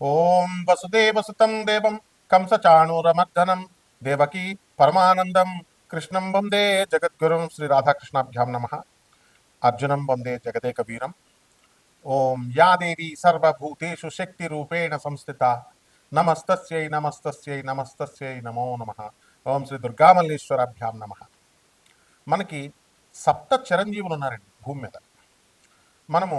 ఓం వసుదేవసుతం దేవం కంసచాణూరమర్దనం దేవకీ పరమానందం కృష్ణం వందే జగద్గురుం శ్రీ రాధాకృష్ణాభ్యాం నమ అర్జునం వందే జగదేక వీరం ఓం యా దేవి సర్వభూతేషు శక్తిరూపేణ సంస్థిత నమస్తస్యై నమస్తస్యై నమస్తస్యై నమో నమ ఓం శ్రీ దుర్గామల్లేశ్వరాభ్యాం నమ మనకి సప్త చిరంజీవులు ఉన్నారండి భూమి మీద మనము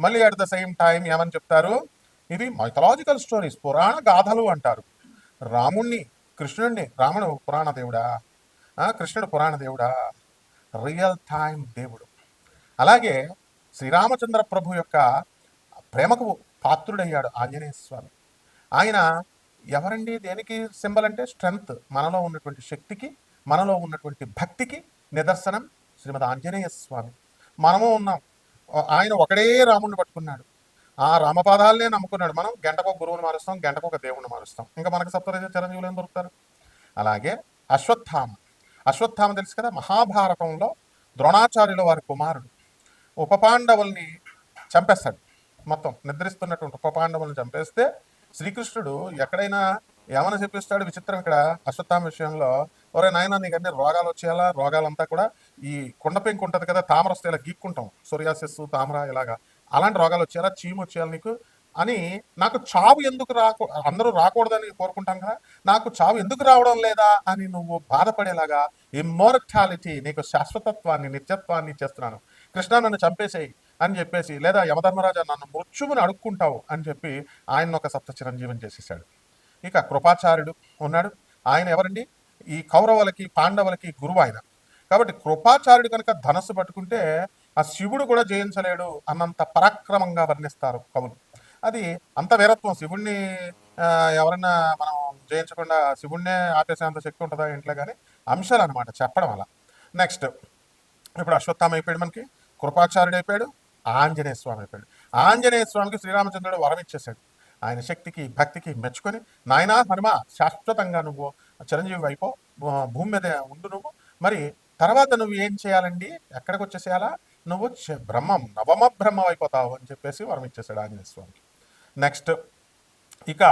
మళ్ళీ అట్ ద సేమ్ టైం ఏమని చెప్తారు? ఇవి మైథలాజికల్ స్టోరీస్ పురాణ గాథలు అంటారు. రాముణ్ణి కృష్ణుణ్ణి రాముడు పురాణ దేవుడా? కృష్ణుడు పురాణ దేవుడా? రియల్ టైం దేవుడు. అలాగే శ్రీరామచంద్ర ప్రభు యొక్క ప్రేమకు పాత్రుడయ్యాడు ఆంజనేయ స్వామి. ఆయన ఎవరండి? దేనికి సింబల్ అంటే స్ట్రెంగ్త్ మనలో ఉన్నటువంటి శక్తికి మనలో ఉన్నటువంటి భక్తికి నిదర్శనం శ్రీమద్ ఆంజనేయ స్వామి. మనము ఉన్నాం. ఆయన ఒకడే రాముడిని పట్టుకున్నాడు. ఆ రామపాదాలనే నమ్ముకున్నాడు. మనం గంటకు ఒక గురువుని మారుస్తాం గంటకు ఒక దేవుణ్ణి మారుస్తాం. ఇంకా మనకు సప్తరజ చిరంజీవులు ఏం దొరుకుతారు? అలాగే అశ్వత్థామ. అశ్వత్థామ తెలుసు కదా? మహాభారతంలో ద్రోణాచార్యుల వారి కుమారుడు. ఉపపాండవుల్ని చంపేస్తాడు. మొత్తం నిద్రిస్తున్నటువంటి ఉపపాండవుల్ని చంపేస్తే శ్రీకృష్ణుడు ఎక్కడైనా ఏమైనా చెప్పిస్తాడు? విచిత్రం ఇక్కడ అశ్వత్థామ విషయంలో. ఒరే నాయన నీకు అన్ని రోగాలు వచ్చేయాలా రోగాలంతా కూడా ఈ కుండ పెంకు ఉంటుంది కదా తామర వస్తే ఇలా గీక్కుంటాం. సోరియాసిస్ తామర ఇలాగా. అలాంటి రోగాలు వచ్చేయాలా చీము వచ్చేయాలి నీకు. అని నాకు చావు ఎందుకు రాకూ అందరూ రాకూడదని కోరుకుంటాం కదా నాకు చావు ఎందుకు రావడం లేదా అని నువ్వు బాధపడేలాగా ఇమ్మోర్టాలిటీ నీకు శాశ్వతత్వాన్ని నిత్యత్వాన్ని ఇచ్చేస్తున్నాను. కృష్ణ నన్ను చంపేసేయి అని చెప్పేసి లేదా యమధర్మరాజా నన్ను మృత్యువుని అడుక్కుంటావు అని చెప్పి ఆయన ఒక సప్త చిరంజీవిని చేసేసాడు. ఇక కృపాచార్యుడు ఉన్నాడు. ఆయన ఎవరండి? ఈ కౌరవులకి పాండవులకి గురువు ఆయన. కాబట్టి కృపాచార్యుడు కనుక ధనస్సు పట్టుకుంటే ఆ శివుడు కూడా జయించలేడు అన్నంత పరాక్రమంగా వర్ణిస్తారు కవులు. అది అంత వీరత్వం. శివుణ్ణి ఎవరైనా ఎవరన్నా మనం జయించకుండా శివుణ్ణే ఆపేసేంత శక్తి ఉంటుందా ఇంట్లో కానీ అంశాలు అనమాట చెప్పడం అలా. నెక్స్ట్ ఇప్పుడు అశ్వత్థామ అయిపోయాడు మనకి. కృపాచార్యుడు అయిపోయాడు. ఆంజనేయ స్వామి అయిపోయాడు. ఆంజనేయ స్వామికి శ్రీరామచంద్రుడు వరం ఇచ్చేసాడు ఆయన శక్తికి భక్తికి మెచ్చుకొని నాయనా హనుమ శాశ్వతంగా నువ్వు చిరంజీవి అయిపో భూ- భూమి మీద ఉండు నువ్వు. మరి తర్వాత నువ్వు ఏం చేయాలండి? ఎక్కడికి వచ్చేసేయాలా? నువ్వు బ్రహ్మం నవమ బ్రహ్మం అయిపోతావు అని చెప్పేసి వరం ఇచ్చేసాడు ఆంజనేయ స్వామికి. నెక్స్ట్ ఇక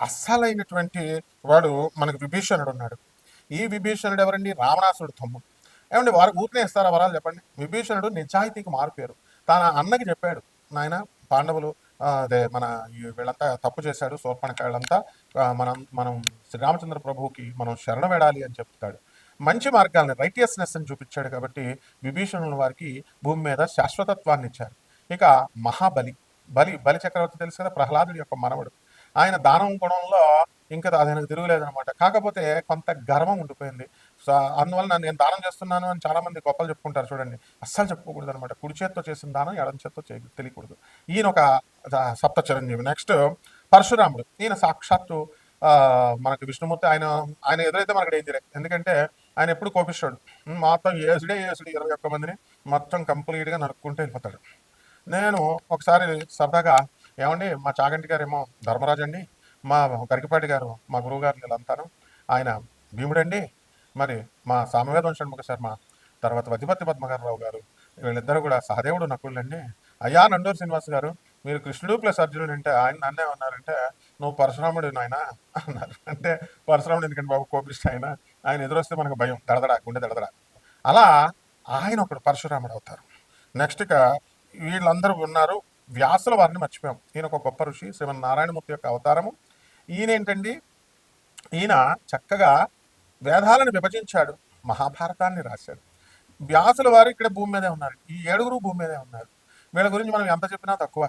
అస్సలైనటువంటి వాడు మనకు విభీషణుడు ఉన్నాడు. ఈ విభీషణుడు ఎవరండి? రావణాసుడు తమ్ముడు. ఏమండి వారు ఊరినే ఇస్తారా వరాలు చెప్పండి? విభీషణుడు నిజాయితీకి మారిపోయారు తన అన్నకి చెప్పాడు నాయన పాండవులు అదే మన ఈ వీళ్ళంతా తప్పు చేశాడు శూర్పణకాళ్ళంతా మనం మనం శ్రీరామచంద్ర ప్రభువుకి మనం శరణ వేడాలి అని చెప్తాడు. మంచి మార్గాల్ని రైటియస్నెస్ అని చూపించాడు కాబట్టి విభీషణుల వారికి భూమి మీద శాశ్వతత్వాన్ని ఇచ్చారు. ఇక మహాబలి బలి బలి చక్రవర్తి తెలుసు కదా ప్రహ్లాదుడి యొక్క మనవడు. ఆయన దానం గుణంలో ఇంకా ఆయనకు తిరుగులేదనమాట కాకపోతే కొంత గర్వం ఉండిపోయింది. సో అందువల్ల నేను దానం చేస్తున్నాను అని చాలామంది గొప్పలు చెప్పుకుంటారు చూడండి. అస్సలు చెప్పుకోకూడదు అనమాట కుడి చేత్తో చేసిన దానం ఎడం చేత్తో చేయ తెలియకూడదు. ఈయన ఒక సప్త చిరంజీవి. నెక్స్ట్ పరశురాముడు. ఈయన సాక్షాత్తు మనకి విష్ణుమూర్తి ఆయన ఆయన ఎదురైతే మనకు డేంజరే. ఎందుకంటే ఆయన ఎప్పుడు కోపిస్తాడు. మొత్తం ఏసుడే ఏసుడు ఇరవై ఒక్క మందిని మొత్తం కంప్లీట్గా నరుక్కుంటూ వెళ్ళిపోతాడు. నేను ఒకసారి సరదాగా ఏమండి మా చాగంటి గారు ఏమో ధర్మరాజు అండి మా గరికపాటి గారు మా గురువు గారు వీళ్ళంతాను. ఆయన భీముడండి. మరి మా సామవేదం షణ్ముఖ శర్మ తర్వాత వతిపతి పద్మగారరావు గారు వీళ్ళిద్దరూ కూడా సహదేవుడు నకుళ్ళండి. అయ్యా నండూరు శ్రీనివాస్ గారు మీరు కృష్ణుడు ప్లస్ అర్జునుడు అంటే ఆయన నన్నే ఉన్నారంటే నువ్వు పరశురాముడు నాయన? అన్నారు. అంటే పరశురాముడు ఎందుకంటే బాబు? కోపిష్ట ఆయన. ఆయన ఎదురొస్తే మనకు భయం. దడదడ గుండె దడదడ. అలా ఆయన ఒకడు పరశురాముడు అవుతారు. నెక్స్ట్ ఇక వీళ్ళందరూ ఉన్నారు. వ్యాసుల వారిని మర్చిపోయాం. ఈయన ఒక గొప్ప ఋషి శ్రీమన్ నారాయణమూర్తి యొక్క అవతారము. ఈయన ఏంటండి? ఈయన చక్కగా వేదాలను విభజించాడు. మహాభారతాన్ని రాశాడు. వ్యాసుల వారు ఇక్కడ భూమి మీదే ఉన్నారు. ఈ ఏడుగురు భూమి మీదే ఉన్నారు. వీళ్ళ గురించి మనం ఎంత చెప్పినా తక్కువ.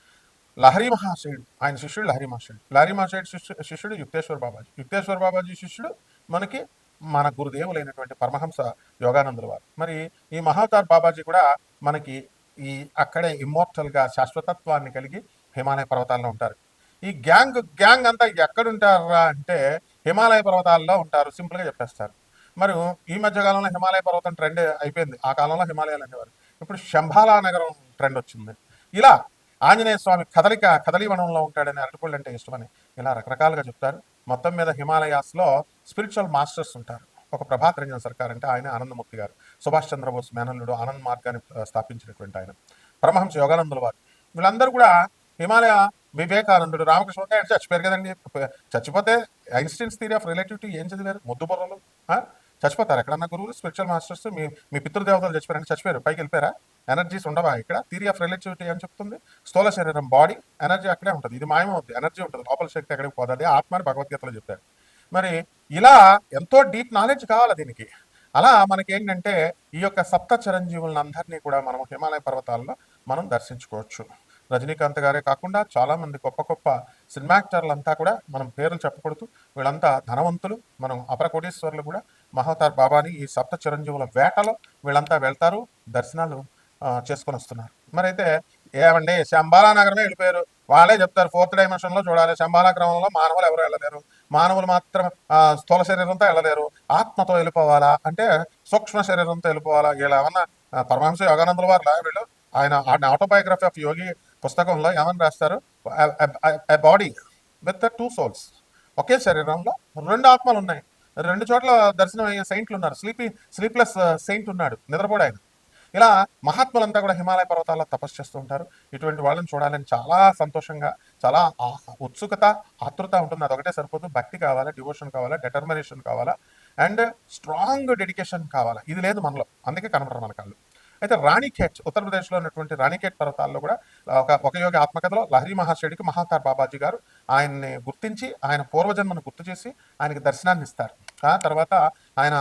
లహరి మహాశయుడు ఆయన శిష్యుడు లహరి మహాశయుడు. లహరి మహాశయుడు శిష్యు శిష్యుడు యుక్తేశ్వర బాబాజీ. యుక్తేశ్వర బాబాజీ శిష్యుడు మనకి మన గురుదేవులైనటువంటి పరమహంస యోగానందుల వారు. మరి ఈ మహావతార్ బాబాజీ కూడా మనకి ఈ అక్కడే ఇమ్మోర్టల్గా శాశ్వతత్వాన్ని కలిగి హిమాలయ పర్వతాల్లో ఉంటారు. ఈ గ్యాంగ్ గ్యాంగ్ అంతా ఎక్కడుంటారా అంటే హిమాలయ పర్వతాల్లో ఉంటారు సింపుల్గా చెప్పేస్తారు. మరి ఈ మధ్య కాలంలో హిమాలయ పర్వతం ట్రెండ్ అయిపోయింది. ఆ కాలంలో హిమాలయాలు అనేవారు ఇప్పుడు శంభాలా నగరం ట్రెండ్ వచ్చింది. ఇలా ఆంజనేయ స్వామి కదలిక కదలివనంలో ఉంటాడని అరటిపళ్ళు అంటే ఇష్టమని ఇలా రకరకాలుగా చెప్తారు. మొత్తం మీద హిమాలయాస్లో స్పిరిచువల్ మాస్టర్స్ ఉంటారు. ఒక ప్రభాత్ రంజన్ సర్కార్ అంటే ఆయన ఆనందమూర్తి గారు. సుభాష్ చంద్రబోస్ మేనల్లుడు ఆనంద్ మార్గాన్ని స్థాపించినటువంటి ఆయన. పరమహంస యోగానందుల వారు. వీళ్ళందరూ కూడా హిమాలయ వివేకానందుడు రామకృష్ణ చచ్చిపోయారు కదండి. చచ్చిపోతే ఐన్స్టీన్స్ థియరీ ఆఫ్ రిలేటివిటీ ఏం చదివారు? ముద్దు బుర్రలు చచ్చిపోతారు. ఎక్కడన్నా గురువులు స్పిరిచువల్ మాస్టర్స్ మీ మీ పితృదేవతలు చచ్చిపోయారంటే చచ్చిపోయారు. పైకి వెళ్ళిపోయారా? ఎనర్జీస్ ఉండవా? ఇక్కడ థియరీ ఆఫ్ రిలేటివిటీ అని చెప్తుంది. స్థూల శరీరం బాడీ ఎనర్జీ అక్కడే ఉంటుంది. ఇది మాయమవుతుంది ఎనర్జీ ఉంటుంది. లోపల శక్తి ఎక్కడికి పోతుంది అదే ఆత్మ భగవద్గీతలో చెప్పారు మరి ఇలా ఎంతో డీప్ నాలెడ్జ్ కావాలి దీనికి. అలా మనకేంటంటే ఈ యొక్క సప్త చిరంజీవులను అందరినీ కూడా మనం హిమాలయ పర్వతాల్లో మనం దర్శించుకోవచ్చు. రజనీకాంత్ గారే కాకుండా చాలామంది గొప్ప గొప్ప సినిమా యాక్టర్లంతా కూడా మనం పేర్లు చెప్పకూడదు. వీళ్ళంతా ధనవంతులు. మనం అపర కోటీశ్వరులు కూడా. మహావతార్ బాబాని ఈ సప్త చిరంజీవుల వేటలో వీళ్ళంతా వెళ్తారు దర్శనాలు చేసుకొని వస్తున్నారు. మరి అయితే ఏమండి శంబాలా నగరమే వెళ్ళిపోయారు. వాళ్ళే చెప్తారు ఫోర్త్ డైమెన్షన్లో చూడాలి. శంబాలా గ్రమంలో మానవులు ఎవరు వెళ్ళలేరు. మానవులు మాత్రం స్థూల శరీరంతో వెళ్ళలేరు. ఆత్మతో వెళ్ళిపోవాలా అంటే సూక్ష్మ శరీరంతో వెళ్ళిపోవాలా? ఇలా ఏమన్నా పరమహంస యోగానందుల వారు వీళ్ళు. ఆయన ఆటోబయోగ్రఫీ ఆఫ్ యోగి పుస్తకంలో ఏమని రాస్తారు? బాడీ విత్ టూ సోల్స్ ఒకే శరీరంలో రెండు ఆత్మలు ఉన్నాయి. రెండు చోట్ల దర్శనం అయ్యే సెయింట్లు ఉన్నారు. స్లీపీ స్లీప్లెస్ సెయింట్ ఉన్నాడు. నిద్రపోడు ఆయన. ఇలా మహాత్ములంతా కూడా హిమాలయ పర్వతాల్లో తపస్సు చేస్తూ ఉంటారు. ఇటువంటి వాళ్ళని చూడాలని చాలా సంతోషంగా చాలా ఉత్సుకత ఆతృత ఉంటుంది. అదొకటే సరిపోదు. భక్తి కావాలా డివోషన్ కావాలా డెటర్మినేషన్ కావాలా అండ్ స్ట్రాంగ్ డెడికేషన్ కావాలా. ఇది లేదు మనలో. అందుకే కనపడరు మన కాళ్ళు. అయితే రాణిఖేట్ ఉత్తరప్రదేశ్లో ఉన్నటువంటి రాణిఖేట్ పర్వతాల్లో కూడా ఒక ఒక యోగి ఆత్మకథలో లహరి మహాశయుడికి మహాతార్ బాబాజీ గారు ఆయన్ని గుర్తించి ఆయన పూర్వజన్మను గుర్తు చేసి ఆయనకి దర్శనాన్ని ఇస్తారు. ఆ తర్వాత ఆయన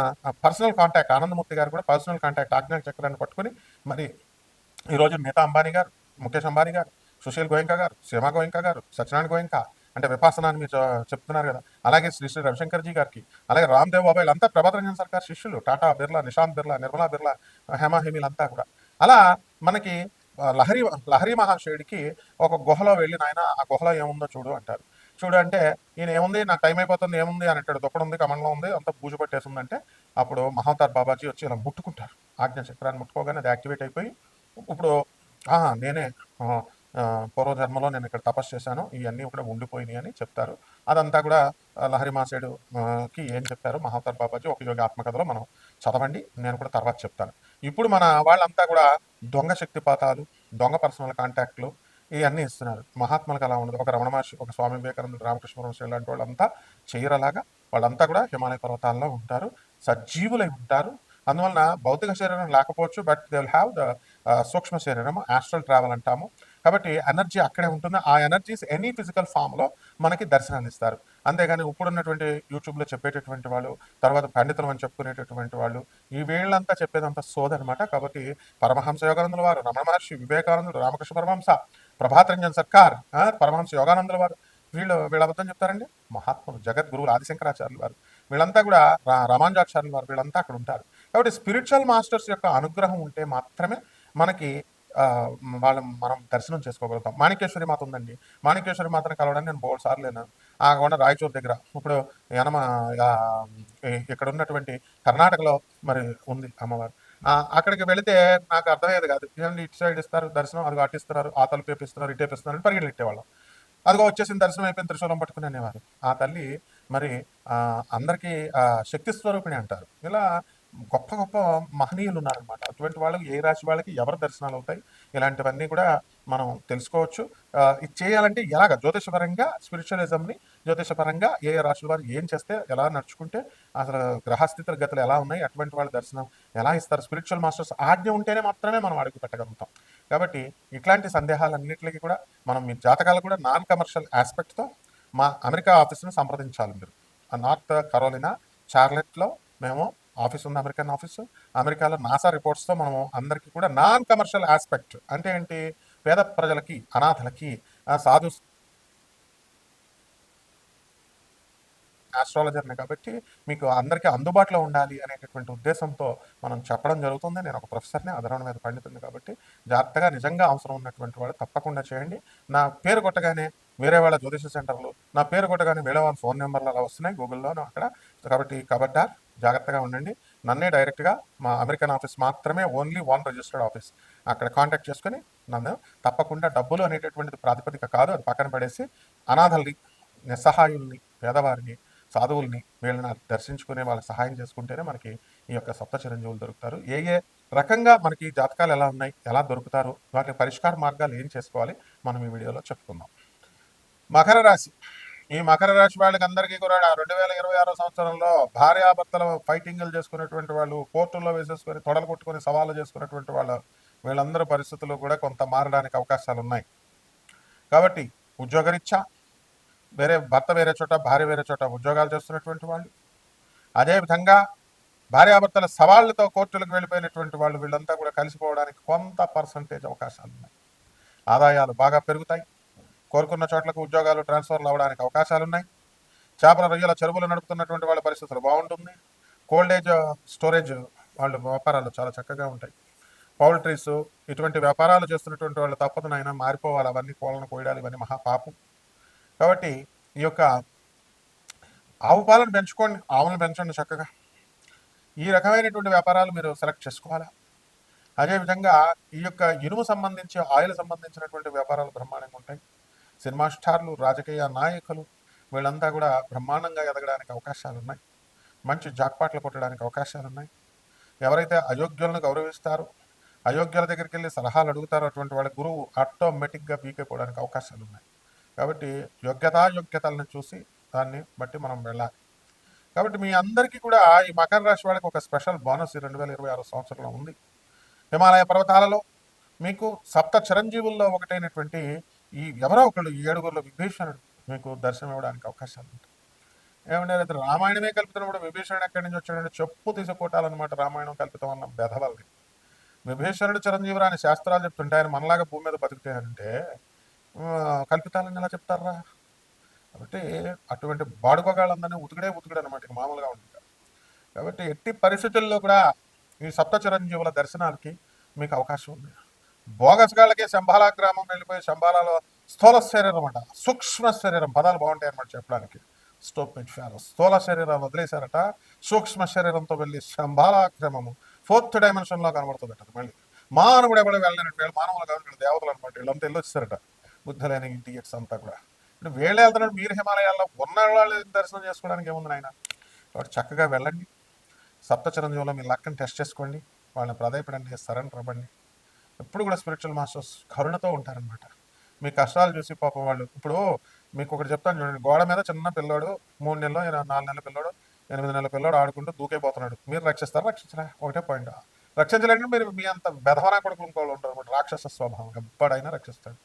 పర్సనల్ కాంటాక్ట్ ఆనందమూర్తి గారు కూడా పర్సనల్ కాంటాక్ట్ ఆజ్ఞా చక్రాన్ని పట్టుకొని మరి ఈరోజు మిగతా అంబానీ గారు ముఖేష్ అంబానీ గారు సుశీల్ గోయంక గారు శ్రీమా గోయంకా గారు సత్యనారాయణ గోయంక అంటే విపాసన అని మీరు చె- చెప్తున్నారు కదా. అలాగే శ్రీ శ్రీ రవిశంకర్జీ గారికి అలాగే రామ్దేవ్ బాబాయ్ అంతా ప్రభాత్ రంజన్ సర్కార్ శిష్యులు టాటా బిర్లా నిశాంత్ బిర్లా నిర్మలా బిర్లా హేమా హేమీలంతా కూడా. అలా మనకి లహరి లహరి మహాశయుడికి ఒక గుహలో వెళ్ళి నాయన ఆ గుహలో ఏముందో చూడు అంటారు. చూడు అంటే ఈయన ఏముంది? నాకు టైం అయిపోతుంది ఏముంది? అని అంటాడు. దుక్కడ ఉంది కమంలో ఉంది అంత పూజ పట్టేసిందంటే అప్పుడు మహావతార్ బాబాజీ వచ్చి ఇలా ముట్టుకుంటారు. ఆజ్ఞా చక్రాన్ని ముట్టుకోగానే అది యాక్టివేట్ అయిపోయి ఇప్పుడు నేనే పూర్వజన్మలో నేను ఇక్కడ తపస్సు చేశాను. ఇవన్నీ కూడా ఉండిపోయినాయి అని చెప్తారు. అదంతా కూడా లహరి మాసేడుకి ఏం చెప్పారు? మహావతార్ బాబాజీ ఒక యోగి ఆత్మకథలో మనం చదవండి నేను కూడా తర్వాత చెప్తాను. ఇప్పుడు మన వాళ్ళంతా కూడా దొంగ శక్తిపాతాలు దొంగ పర్సనల్ కాంటాక్ట్లు ఇవన్నీ ఇస్తున్నారు. మహాత్ములకు అలా ఉండదు. ఒక రమణ మహర్షి ఒక స్వామి వివేకానంద రామకృష్ణ పరమహంస ఇలాంటి వాళ్ళంతా చేయరలాగా వాళ్ళంతా కూడా హిమాలయ పర్వతాల్లో ఉంటారు. సజీవులై ఉంటారు. అందువలన భౌతిక శరీరం లేకపోవచ్చు but they will have the సూక్ష్మ శరీరం ఆస్ట్రల్ ట్రావెల్ అంటాము. కాబట్టి ఎనర్జీ అక్కడే ఉంటుంది. ఆ ఎనర్జీస్ ఎనీ ఫిజికల్ ఫామ్లో మనకి దర్శనాన్ని ఇస్తారు. అంతేగాని ఇప్పుడున్నటువంటి యూట్యూబ్లో చెప్పేటటువంటి వాళ్ళు తర్వాత పండితులు అని చెప్పుకునేటటువంటి వాళ్ళు ఈ వీళ్ళంతా చెప్పేదంతా సోదనమాట. కాబట్టి పరమహంస యోగానందుల వారు రమణ మహర్షి వివేకానందుడు రామకృష్ణ పరమహంస ప్రభాత్ రంజన్ సర్కార్ పరమహంస యోగానందుల వారు వీళ్ళు వీళ్ళ అబద్ధం చెప్తారండి? మహాత్ములు జగద్గురువులు ఆదిశంకరాచార్యులు వారు. వీళ్ళంతా కూడా రా- రామానుజాచార్యులు వారు వీళ్ళంతా అక్కడ ఉంటారు. కాబట్టి స్పిరిచువల్ మాస్టర్స్ యొక్క అనుగ్రహం ఉంటే మాత్రమే మనకి వాళ్ళ మనం దర్శనం చేసుకోగలుగుతాం. మాణికేశ్వరి మాత ఉందండి. మాణికేశ్వరి మాతను కలవడానికి నేను బోల్ సార్లు లేను. ఆ కొండ రాయచూర్ దగ్గర. ఇప్పుడు యనమ ఇక్కడ ఉన్నటువంటి కర్ణాటకలో మరి ఉంది అమ్మవారు. అక్కడికి వెళితే నాకు అర్థమయ్యేది కాదు. ఏంటి ఇటు సైడ్ ఇస్తారు దర్శనం అది అటిస్తున్నారు ఆ తలుపు వేపిస్తున్నారు ఇటు వేపిస్తున్నారు అని పరిగెలు అదిగో వచ్చేసిన దర్శనం అయిపోయిన త్రిశూలం పట్టుకుని అనేవారు. ఆ తల్లి మరి అందరికీ శక్తి స్వరూపిణి అంటారు. ఇలా గొప్ప గొప్ప మహనీయులు ఉన్నారనమాట అటువంటి వాళ్ళకి ఏ రాశి వాళ్ళకి ఎవరి దర్శనాలు అవుతాయి ఇలాంటివన్నీ కూడా మనం తెలుసుకోవచ్చు. ఇది చేయాలంటే ఎలాగ? జ్యోతిషపరంగా స్పిరిచువలిజంని జ్యోతిషపరంగా ఏ ఏ రాశుల వారు ఏం చేస్తే ఎలా నడుచుకుంటే అసలు గ్రహస్థితుల గతులు ఎలా ఉన్నాయి? అటువంటి వాళ్ళ దర్శనం ఎలా ఇస్తారు? స్పిరిచువల్ మాస్టర్స్ ఆజ్ఞ ఉంటేనే మాత్రమే మనం అడుగు పెట్టగలుగుతాం. కాబట్టి ఇట్లాంటి సందేహాలన్నింటికి కూడా మనం మీ జాతకాలు కూడా నాన్ కమర్షియల్ ఆస్పెక్ట్తో మా అమెరికా ఆఫీస్ను సంప్రదించాలి మీరు. ఆ నార్త్ కరోలినా చార్లెట్లో మేము ఆఫీస్ ఉంది అమెరికన్ ఆఫీసు. అమెరికాలో నాసా రిపోర్ట్స్తో మనము అందరికీ కూడా నాన్ కమర్షియల్ ఆస్పెక్ట్ అంటే ఏంటి? పేద ప్రజలకి అనాథలకి సాధు ఆస్ట్రాలజర్ని కాబట్టి మీకు అందరికీ అందుబాటులో ఉండాలి అనేటటువంటి ఉద్దేశంతో మనం చెప్పడం జరుగుతుంది. నేను ఒక ప్రొఫెసర్ని అధరణ మీద పండితుంది కాబట్టి జాగ్రత్తగా నిజంగా అవసరం ఉన్నటువంటి వాళ్ళు తప్పకుండా చేయండి. నా పేరు కొట్టగానే వేరే వాళ్ళ జ్యోతిష సెంటర్లు నా పేరు కొట్టగానే వేరే వాళ్ళ ఫోన్ నెంబర్లు అలా వస్తున్నాయి గూగుల్లోనూ అక్కడ. కాబట్టి కబడ్డార్ జాగ్రత్తగా ఉండండి. నన్నే డైరెక్ట్గా మా అమెరికన్ ఆఫీస్ మాత్రమే ఓన్లీ వన్ రిజిస్టర్డ్ ఆఫీస్. అక్కడ కాంటాక్ట్ చేసుకుని నన్ను తప్పకుండా డబ్బులు అనేటటువంటిది ప్రాతిపదిక కాదు. అది పక్కన పడేసి అనాథల్ని నిస్సహాయుల్ని పేదవారిని సాధువుల్ని వీళ్ళని దర్శించుకునే వాళ్ళకి సహాయం చేసుకుంటేనే మనకి ఈ యొక్క సప్త చిరంజీవులు దొరుకుతారు. ఏ ఏ రకంగా మనకి జాతకాలు ఎలా ఉన్నాయి ఎలా దొరుకుతారు వాటి పరిష్కార మార్గాలు ఏం చేసుకోవాలి మనం ఈ వీడియోలో చెప్పుకుందాం. మకర రాశి. ఈ మకర రాశి వాళ్ళకి అందరికీ కూడా రెండు వేల ఇరవై ఆరో సంవత్సరంలో భార్యాభర్తల ఫైటింగ్లు చేసుకునేటువంటి వాళ్ళు కోర్టుల్లో వేసేసుకొని తొడలు కొట్టుకొని సవాళ్ళు చేసుకునేటువంటి వాళ్ళు వీళ్ళందరి పరిస్థితులు కూడా కొంత మారడానికి అవకాశాలు ఉన్నాయి. కాబట్టి ఉద్యోగరీత్యా వేరే భర్త వేరే చోట భార్య వేరే చోట ఉద్యోగాలు చేస్తున్నటువంటి వాళ్ళు అదేవిధంగా భార్యాభర్తల సవాళ్ళతో కోర్టులకు వెళ్ళిపోయినటువంటి వాళ్ళు వీళ్ళంతా కూడా కలిసిపోవడానికి కొంత పర్సంటేజ్ అవకాశాలు ఉన్నాయి. ఆదాయాలు బాగా పెరుగుతాయి. కోరుకున్న చోట్లకు ఉద్యోగాలు ట్రాన్స్ఫర్లు అవ్వడానికి అవకాశాలు ఉన్నాయి చేపల రొయ్యల చెరువులు నడుపుతున్నటువంటి వాళ్ళ పరిస్థితులు బాగుంటుంది. కోల్డేజ్ స్టోరేజ్ వాళ్ళ వ్యాపారాలు చాలా చక్కగా ఉంటాయి. పౌల్ట్రీస్ ఇటువంటి వ్యాపారాలు చేస్తున్నటువంటి వాళ్ళు తప్పదునైనా మారిపోవాలి. అవన్నీ కోళ్ళను కోయడాలు ఇవన్నీ మహాపాపం కాబట్టి ఈ యొక్క ఆవు పాలను పెంచుకోండి. ఆవులను పెంచండి చక్కగా. ఈ రకమైనటువంటి వ్యాపారాలు మీరు సెలెక్ట్ చేసుకోవాలా? అదేవిధంగా ఈ యొక్క ఇనుము సంబంధించి ఆయిల్ సంబంధించినటువంటి వ్యాపారాలు బ్రహ్మాండంగా ఉంటాయి. సినిమా స్టార్లు రాజకీయ నాయకులు వీళ్ళంతా కూడా బ్రహ్మాండంగా ఎదగడానికి అవకాశాలు ఉన్నాయి మంచి జాక్పాట్లు కొట్టడానికి అవకాశాలు ఉన్నాయి ఎవరైతే అయోగ్యులను గౌరవిస్తారో అయోగ్యుల దగ్గరికి వెళ్ళి సలహాలు అడుగుతారో అటువంటి వాళ్ళ గురువు ఆటోమేటిక్గా పీకైపోవడానికి అవకాశాలు ఉన్నాయి కాబట్టి యోగ్యతాయోగ్యతలను చూసి దాన్ని బట్టి మనం వెళ్ళాలి. కాబట్టి మీ అందరికీ కూడా ఈ మకర రాశి వాళ్ళకి ఒక స్పెషల్ బోనస్ ఈ రెండు వేల ఇరవై ఆరు సంవత్సరంలో ఉంది. హిమాలయ పర్వతాలలో మీకు సప్త చిరంజీవుల్లో ఒకటైనటువంటి ఈ ఎవరో ఒకళ్ళు ఈ ఏడుగురులో విభీషణుడు మీకు దర్శనం ఇవ్వడానికి అవకాశాలు ఉంటాయి. ఏమంటే అయితే రామాయణమే కూడా విభీషణుడు ఎక్కడి నుంచి వచ్చాడంటే చెప్పు తీసుకోటాలన్నమాట రామాయణం కల్పితం అన్న బెధవల్ని విభీషణుడు చిరంజీవి రాని శాస్త్రాలు చెప్తుంటే ఆయన మనలాగా భూమి మీద బతికితేనంటే కల్పితాలని ఎలా చెప్తారా? కాబట్టి అటువంటి బాడుకోగాళ్ళందరినీ ఉతుకుడే ఉతుకుడు అనమాట ఇక మామూలుగా ఉంటుంది కాబట్టి ఎట్టి పరిస్థితుల్లో కూడా ఈ సప్త చిరంజీవుల దర్శనాలకి మీకు అవకాశం ఉంది. బోగస్ గాళ్ళకి శంబాలా గ్రామం వెళ్ళిపోయి శంబాలాలో స్థూల శరీరం అంట. సూక్ష్మ శరీరం. పదాలు బాగుంటాయి అనమాట చెప్పడానికి. స్టోప్ ఫారో. స్థూల శరీరం వదిలేశారట. సూక్ష్మ శరీరంతో వెళ్ళి శంబాలా గ్రామము ఫోర్త్ డైమెన్షన్లో కనబడుతుంది అది మళ్ళీ. మానవుడు ఎవడో వెళ్ళినట్టు వీళ్ళు మానవులు కాదు వీళ్ళు దేవతలు అనమాట వీళ్ళంతా వెళ్ళొచ్చారట బుద్ధులైన ఇంటిగేట్స్ అంతా కూడా. ఇప్పుడు వీళ్ళు వెళ్తున్నాడు మీరు హిమాలయాల్లో ఉన్న వాళ్ళు దర్శనం చేసుకోవడానికి ఏముంది నాయన? కాబట్టి చక్కగా వెళ్ళండి. సప్త చిరంజీవులో మీ లక్కని టెస్ట్ చేసుకోండి. వాళ్ళని ప్రదయపడండి. సరెండర్ అవ్వండి. ఎప్పుడు కూడా స్పిరిచువల్ మాస్టర్స్ కరుణతో ఉంటారనమాట మీ కష్టాలు చూసి పాపం వాళ్ళు ఇప్పుడు మీకు ఒకటి చెప్తాను చూడండి గోడ మీద చిన్న పిల్లోడు మూడు నెలలు నాలుగు నెలల పిల్లోడు ఎనిమిది నెలల పిల్లోడు ఆడుకుంటూ దూకైపోతున్నాడు మీరు రక్షిస్తారా రక్షించరా? ఒకటే పాయింట్ రక్షించలేండి మీరు మీ అంత బెధవనా కొడుకు ఇంకోళ్ళు ఉంటారు అనమాట రాక్షస స్వభావం. ఎప్పుడైనా రక్షిస్తాడు.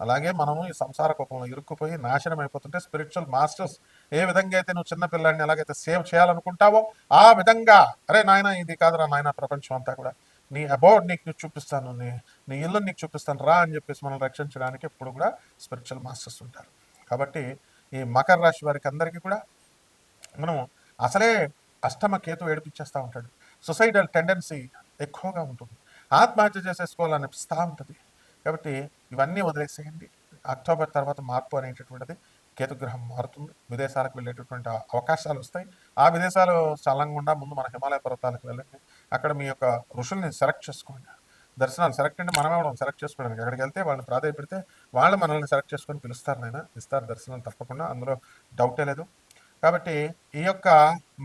అలాగే మనము ఈ సంసార కోపంలో ఇరుక్కుపోయి నాశనం అయిపోతుంటే స్పిరిచువల్ మాస్టర్స్ ఏ విధంగా అయితే నువ్వు చిన్న పిల్లాడిని ఎలాగైతే సేవ్ చేయాలనుకుంటావో ఆ విధంగా అరే నాయన ఇది కాదురా నాయన ప్రపంచం అంతా కూడా నీ అబౌట్ నీకు నీకు చూపిస్తాను నీ నీ ఇల్లు నీకు చూపిస్తాను రా అని చెప్పేసి మనల్ని రక్షించడానికి ఎప్పుడు కూడా స్పిరిచువల్ మాస్టర్స్ ఉంటారు. కాబట్టి ఈ మకర రాశి వారికి అందరికీ కూడా మనం అసలే అష్టమ కేతు ఏడిపించేస్తూ ఉంటాడు. సొసైడల్ టెండెన్సీ ఎక్కువగా ఉంటుంది. ఆత్మహత్య చేసేసుకోవాలనిపిస్తూ ఉంటుంది. కాబట్టి ఇవన్నీ వదిలేసేయండి. అక్టోబర్ తర్వాత మార్పు అనేటటువంటిది కేతుగ్రహం మారుతుంది. విదేశాలకు వెళ్ళేటటువంటి అవకాశాలు వస్తాయి. ఆ విదేశాలు చల్లంగా ముందు మన హిమాలయ పర్వతాలకు వెళ్ళండి. అక్కడ మీ యొక్క ఋషుల్ని సెలెక్ట్ చేసుకోండి. దర్శనాలు సెలెక్ట్ అంటే మనమే మనం సెలెక్ట్ చేసుకోవడానికి. అక్కడికి వెళ్తే వాళ్ళని ప్రాధాయపడితే వాళ్ళు మనల్ని సెలెక్ట్ చేసుకొని పిలుస్తారు నాయన. ఇస్తారు దర్శనాలు తప్పకుండా. అందులో డౌటే లేదు. కాబట్టి ఈ యొక్క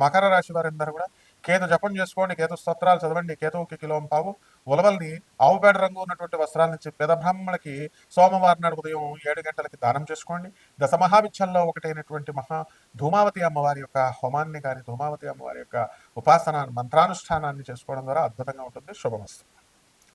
మకర రాశి వారందరూ కూడా కేతు జపం చేసుకోండి కేతు స్తోత్రాలు చదవండి కేతువుకి కిలోం పావు. ఉలవల్ని ఆవుపేడ రంగు ఉన్నటువంటి వస్త్రాల నుంచి పేద బ్రాహ్మణులకి సోమవారం నాడు ఉదయం ఏడు గంటలకి దానం చేసుకోండి. దశ మహావిద్యల్లో ఒకటైనటువంటి మహా ధూమావతి అమ్మవారి యొక్క హోమాన్ని కానీ ధూమావతి అమ్మవారి యొక్క ఉపాసన మంత్రానుష్ఠానాన్ని చేసుకోవడం ద్వారా అద్భుతంగా ఉంటుంది. శుభమస్తు.